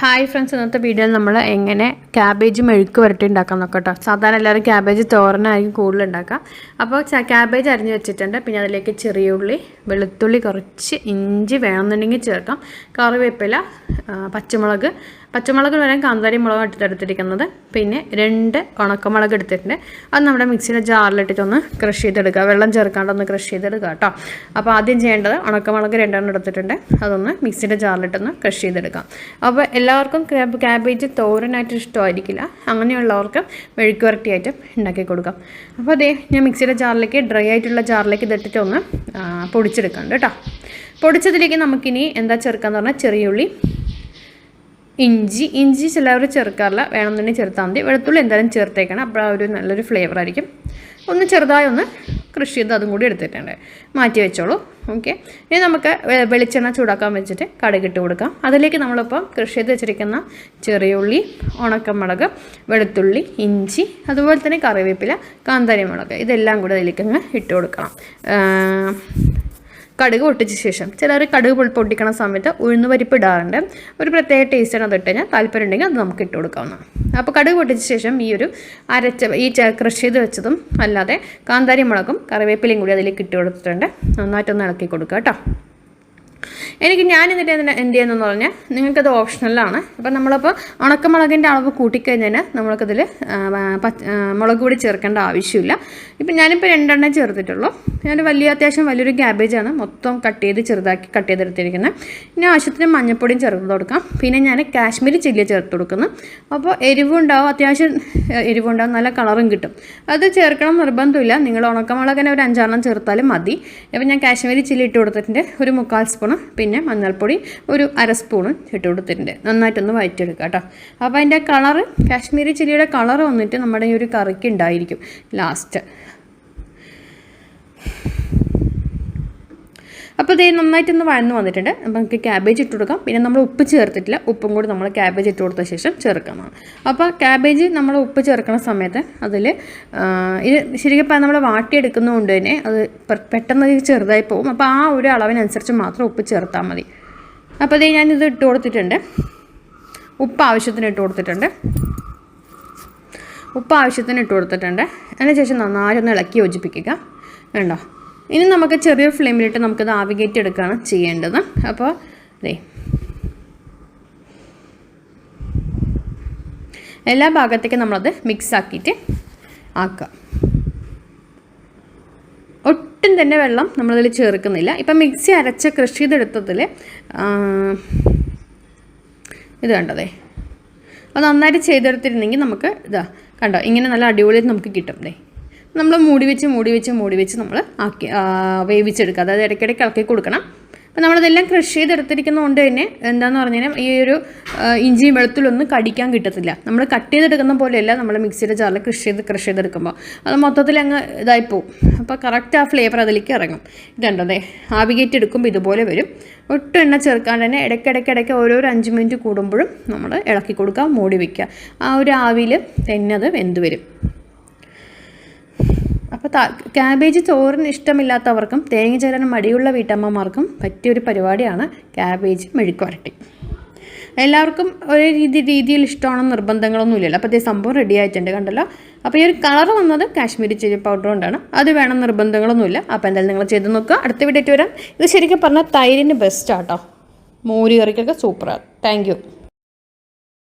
Hi friends ഇന്നത്തെ വീഡിയോയിൽ നമ്മൾ എങ്ങനെ ക്യാബേജ് മെഴുക്ക് വരട്ടി ഉണ്ടാക്കാം നോക്കാം കേട്ടോ സാധാരണ എല്ലാവരും ക്യാബേജ് തോരനായിരിക്കും കൂടുതൽ ഉണ്ടാക്കുക. അപ്പോൾ ക്യാബേജ് അരിഞ്ഞ് വെച്ചിട്ടുണ്ട്. പിന്നെ അതിലേക്ക് ചെറിയ ഉള്ളി വെളുത്തുള്ളി കുറച്ച് ഇഞ്ചി വേണമെന്നുണ്ടെങ്കിൽ ചേർക്കാം. കറിവേപ്പില പച്ചമുളക് പച്ചമുളക് വരാൻ കാന്താരി മുളക് ഇട്ടിട്ട് പിന്നെ രണ്ട് ഉണക്കമുളക് എടുത്തിട്ടുണ്ട്. അത് നമ്മുടെ മിക്സിയുടെ ജാറിലിട്ടിട്ടൊന്ന് ക്രഷ് ചെയ്തെടുക്കുക. വെള്ളം ചേർക്കാണ്ടൊന്ന് ക്രഷ് ചെയ്തെടുക്കുക കേട്ടോ. അപ്പോൾ ആദ്യം ചെയ്യേണ്ടത് ഉണക്കമുളക് രണ്ടെണ്ണം എടുത്തിട്ടുണ്ട്. അതൊന്ന് മിക്സിയുടെ ജാറിലിട്ടൊന്ന് ക്രഷ് ചെയ്തെടുക്കാം അപ്പോൾ എല്ലാവർക്കും ക്യാബ് ക്യാബേജ് തോരനായിട്ട് ഇഷ്ടമായിരിക്കില്ല. അങ്ങനെയുള്ളവർക്ക് മെഴുക്ക് വരട്ടിയായിട്ട് ഉണ്ടാക്കി കൊടുക്കാം. അപ്പോൾ അതേ ഞാൻ മിക്സിയുടെ ജാറിലേക്ക് ഡ്രൈ ആയിട്ടുള്ള ജാറിലേക്ക് ഇതിട്ടിട്ടൊന്ന് പൊടിച്ചെടുക്കാണ്ട് പൊടിച്ചെടുക്കാം കേട്ടോ. പൊടിച്ചതിലേക്ക് നമുക്കിനി എന്താ ചേർക്കാന്ന് പറഞ്ഞാൽ ചെറിയുള്ളി ഇഞ്ചി ഇഞ്ചി ചിലവർ ചേർക്കാറില്ല വേണമെന്നുണ്ടെങ്കിൽ ചേർത്താൽ മതി. വെളുത്തുള്ളി എന്തായാലും ചേർത്തേക്കണം. അപ്പോൾ ആ ഒരു നല്ലൊരു ഫ്ലേവർ ആയിരിക്കും. ഒന്ന് ചെറുതായി ഒന്ന് കൃഷി ചെയ്ത് അതും കൂടി എടുത്തിട്ടുണ്ട്. മാറ്റി വെച്ചോളൂ. ഓക്കെ ഇനി നമുക്ക് വെളിച്ചെണ്ണ ചൂടാക്കാൻ വെച്ചിട്ട് കടുകിട്ട് കൊടുക്കാം. അതിലേക്ക് നമ്മളിപ്പോൾ കൃഷി ചെയ്ത് വെച്ചിരിക്കുന്ന ചെറിയ ഉള്ളി ഉണക്കമുളക് വെളുത്തുള്ളി ഇഞ്ചി അതുപോലെ തന്നെ കറിവേപ്പില കാന്താരി മുളക് ഇതെല്ലാം കൂടി അതിലേക്ക് അങ്ങ് ഇട്ട് കൊടുക്കണം. കടുക് പൊട്ടിച്ച ശേഷം ചിലർ കടുക് പൊട്ടിക്കണ സമയത്ത് ഉഴുന്ന് പരിപ്പ് ഇടാറുണ്ട്. ഒരു പ്രത്യേക ടേസ്റ്റാണ് അത് ഇട്ട് കഴിഞ്ഞാൽ താല്പര്യം ഉണ്ടെങ്കിൽ അത് നമുക്ക് ഇട്ട് കൊടുക്കാവുന്നതാണ്. അപ്പോൾ കടുക് പൊട്ടിച്ച ശേഷം ഈ ഒരു അരച്ച ഈ കൃഷി ചെയ്ത് വെച്ചതും അല്ലാതെ കാന്താരി മുളകും കറിവേപ്പിലയും കൂടി അതിലേക്ക് ഇട്ട് കൊടുത്തിട്ടുണ്ട്. നന്നായിട്ടൊന്ന് ഇളക്കി കൊടുക്കുക കേട്ടോ. എനിക്ക് ഞാൻ എന്നിട്ട് എന്ത് ചെയ്യുന്നതെന്ന് പറഞ്ഞാൽ നിങ്ങൾക്കത് ഓപ്ഷണലാണ്. അപ്പം നമ്മളിപ്പോൾ ഉണക്കമുളകിന്റെ അളവ് കൂട്ടിക്കഴിഞ്ഞാൽ നമ്മൾക്കതിൽ മുളക് കൂടി ചേർക്കേണ്ട ആവശ്യമില്ല. ഇപ്പം ഞാനിപ്പോൾ രണ്ടെണ്ണം ചേർത്തിട്ടുള്ളൂ. ഞാൻ വലിയ അത്യാവശ്യം വലിയൊരു ക്യാബേജാണ് മൊത്തം കട്ട് ചെയ്ത് ചെറുതാക്കി കട്ട് ചെയ്തെടുത്തിരിക്കുന്നത് ഇനി ആവശ്യത്തിന് മഞ്ഞൾപ്പൊടിയും ചേർത്ത് കൊടുക്കാം. പിന്നെ ഞാൻ കാശ്മീരി ചില്ലി ചേർത്ത് കൊടുക്കുന്നു. അപ്പോൾ എരിവുണ്ടാവും അത്യാവശ്യം എരിവുണ്ടാവും നല്ല കളറും കിട്ടും. അത് ചേർക്കണം നിർബന്ധമില്ല. നിങ്ങൾ ഉണക്കമുളകിനെ ഒരു അഞ്ചാറെണ്ണം ചേർത്താലും മതി. അപ്പം ഞാൻ കാശ്മീരി ചില്ലി ഇട്ട് കൊടുത്തിട്ടുണ്ട്. ഒരു മുക്കാൽ സ്പൂണ്. മഞ്ഞൾപ്പൊടി ഒരു അര സ്പൂണും ഇട്ട് കൊടുത്തിട്ടുണ്ട്. നന്നായിട്ടൊന്ന് വഴറ്റിയെടുക്കുക കേട്ടോ. അപ്പോൾ അതിന്റെ കളറ് കാശ്മീരി ചില്ലിയുടെ കളർ വന്നിട്ട് നമ്മുടെ ഈ ഒരു കറിക്ക് ഉണ്ടായിരിക്കും ലാസ്റ്റ് അപ്പോൾ ഇത് നന്നായിട്ടൊന്ന് വഴന്ന് വന്നിട്ടുണ്ട്. അപ്പോൾ നമുക്ക് ക്യാബേജ് ഇട്ട് കൊടുക്കാം. പിന്നെ നമ്മൾ ഉപ്പ് ചേർത്തിട്ടില്ല. ഉപ്പും കൂടി നമ്മൾ ക്യാബേജ് ഇട്ട് കൊടുത്ത ശേഷം ചേർക്കണം അപ്പോൾ ക്യാബേജ് നമ്മൾ ഉപ്പ് ചേർക്കുന്ന സമയത്ത് അതിൽ ഇത് ശരിക്കും നമ്മൾ വാട്ടിയെടുക്കുന്നതുകൊണ്ട് തന്നെ അത് പെട്ടെന്ന് ചെറുതായി പോകും. അപ്പോൾ ആ ഒരു അളവിനനുസരിച്ച് മാത്രം ഉപ്പ് ചേർത്താൽ മതി. അപ്പോൾ ഇത് ഞാനിത് ഇട്ട് കൊടുത്തിട്ടുണ്ട്. ഉപ്പ് ആവശ്യത്തിന് ഇട്ട് കൊടുത്തിട്ടുണ്ട്. ഉപ്പ് ആവശ്യത്തിന് ഇട്ട് കൊടുത്തിട്ടുണ്ട്. അതിനുശേഷം നന്നായി ഒന്ന് ഇളക്കി യോജിപ്പിക്കുക. വേണ്ടോ ഇനി നമുക്ക് ചെറിയൊരു ഫ്ലെയിമിലിട്ട് നമുക്കത് ആവിഗേറ്റ് എടുക്കുകയാണ് ചെയ്യേണ്ടത്. അപ്പോൾ ദേ. എല്ലാ ഭാഗത്തേക്കും നമ്മളത് മിക്സ് ആക്കിയിട്ട് ആക്കുക. ഒട്ടും തന്നെ വെള്ളം നമ്മളതിൽ ചേർക്കുന്നില്ല. ഇപ്പം മിക്സി അരച്ച കൃഷി ചെയ്തെടുത്തതിൽ ഇത് കണ്ടതേ അത് നന്നായിട്ട് ചെയ്തെടുത്തിരുന്നെങ്കിൽ നമുക്ക് ഇതാ കണ്ടോ ഇങ്ങനെ നല്ല അടിപൊളിയായിട്ട് നമുക്ക് കിട്ടും ദേ. നമ്മൾ മൂടി വെച്ച് മൂടി വെച്ച് മൂടി വെച്ച് നമ്മൾ ആക്കി വേവിച്ചെടുക്കുക. അതായത് ഇടയ്ക്കിടയ്ക്ക് ഇളക്കി കൊടുക്കണം. അപ്പം നമ്മളതെല്ലാം ചെയ്തെടുത്തിരിക്കുന്നത് കൊണ്ട് തന്നെ എന്താണെന്ന് പറഞ്ഞു കഴിഞ്ഞാൽ ഈ ഒരു ഇഞ്ചി ഇഞ്ചിയും വെളുത്തുള്ളൊന്നും കടിക്കാൻ കിട്ടത്തില്ല. നമ്മൾ കട്ട് ചെയ്തെടുക്കുന്ന പോലെയല്ല നമ്മൾ മിക്സിയുടെ ജാറിൽ ക്രഷ് ചെയ്ത് ക്രഷ് ചെയ്തെടുക്കുമ്പോൾ അത് മൊത്തത്തിൽ അങ്ങ് ഇതായി പോവും. അപ്പോൾ കറക്റ്റ് ആ ഫ്ലേവർ അതിലേക്ക് ഇറങ്ങും. ഇതുണ്ടോ ആവികേറ്റ് എടുക്കുമ്പോൾ ഇതുപോലെ വരും. ഒട്ടും എണ്ണ ചേർക്കാണ്ട് തന്നെ ഇടയ്ക്കിടയ്ക്ക് ഇടയ്ക്ക് ഓരോരോ അഞ്ച് മിനിറ്റ് കൂടുമ്പോഴും നമ്മൾ ഇളക്കി കൊടുക്കുക മൂടി വയ്ക്കുക ആ ഒരു ആവിയിൽ തന്നെ അത് വെന്ത് വരും. അപ്പോൾ ക്യാബേജ് ചോറിന് ഇഷ്ടമില്ലാത്തവർക്കും തേങ്ങ ചേരാൻ മടിയുള്ള വീട്ടമ്മമാർക്കും പറ്റിയൊരു പരിപാടിയാണ് ക്യാബേജ് മെഴുക്കുവരട്ടി. എല്ലാവർക്കും ഒരേ രീതി രീതിയിൽ ഇഷ്ടമാണെന്ന് നിർബന്ധങ്ങളൊന്നുമില്ലല്ലോ. അപ്പോൾ അതേ സംഭവം റെഡി ആയിട്ടുണ്ട് കണ്ടല്ലോ. അപ്പോൾ ഈ ഒരു കളർ വന്നത് കാശ്മീരി ചില്ലി പൗഡർ കൊണ്ടാണ്. അത് വേണം നിർബന്ധങ്ങളൊന്നുമില്ല. അപ്പോൾ എന്തായാലും നിങ്ങൾ ചെയ്ത് നോക്കുക. അടുത്ത വീഡിയോ വരാം. ഇത് ശരിക്കും പറഞ്ഞാൽ തൈരിന് ബെസ്റ്റാട്ടോ മോര് കറിക്കൊക്കെ സൂപ്പറാണ് താങ്ക്